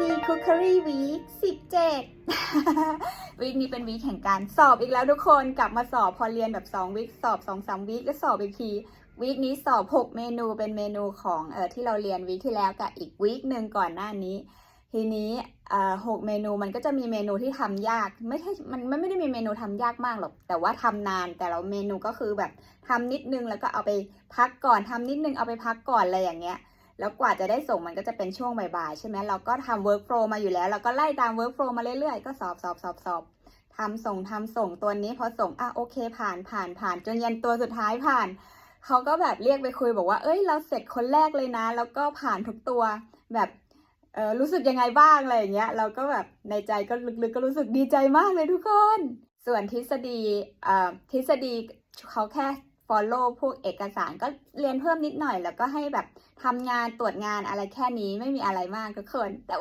ดีคุกค r รีวีคสิบเจ็ดวีคนี้เป็นวีคแห่งการสอบอีกแล้วทุกคนกลับมาสอบพอเรียนแบบ2วีคสอบ2 3วีคก็สอบอีกทีวีคนี้สอบ6เมนูเป็นเมนูของเออที่เราเรียนวีคที่แล้วกับอีกวีคหนึ่งก่อนหน้านี้ ทีนี้เอ่อหกเมนูมันก็จะมีเมนูที่ทำยาก ไม่ใช่มันมันไม่ได้มีเมนูทำยากมากหรอก แต่ว่าทำนานแต่ละเมนูก็คือแบบทำนิดนึงแล้วก็เอาไปพักก่อนทำนิดนึงเอาไปพักก่อนอะไรอย่างเงี้ย แล้วกว่าจะได้ส่งมันก็จะเป็นช่วงบ่ายๆใช่ไหมเราก็ทำ work flow มาอยู่แล้ว เราก็ไล่ตาม work flow มาเรื่อยๆ ก็สอบสอบสอบสอบทำส่งทำส่งตัวนี้พอส่งอะโอเค ผ่านผ่านผ่านจนยันตัวสุดท้ายผ่านเขาก็แบบเรียกไปคุยบอกว่า เอ้ย เราเสร็จคนแรกเลยนะ แล้วก็ผ่านทุกตัวแบบเออรู้สึกยังไงบ้างอะไรอย่างเงี้ย เราก็แบบในใจก็ลึกๆก็รู้สึกดีใจมากเลยทุกคน ส่วนทฤษฎีเอ่อทฤษฎีเขาแค่ follow พวกเอกสารก็เรียนเพิ่มนิดหน่อย แล้วก็ให้แบบทำงานตรวจงานอะไรแค่นี้ไม่มีอะไรมากทุกคนแต่ว่า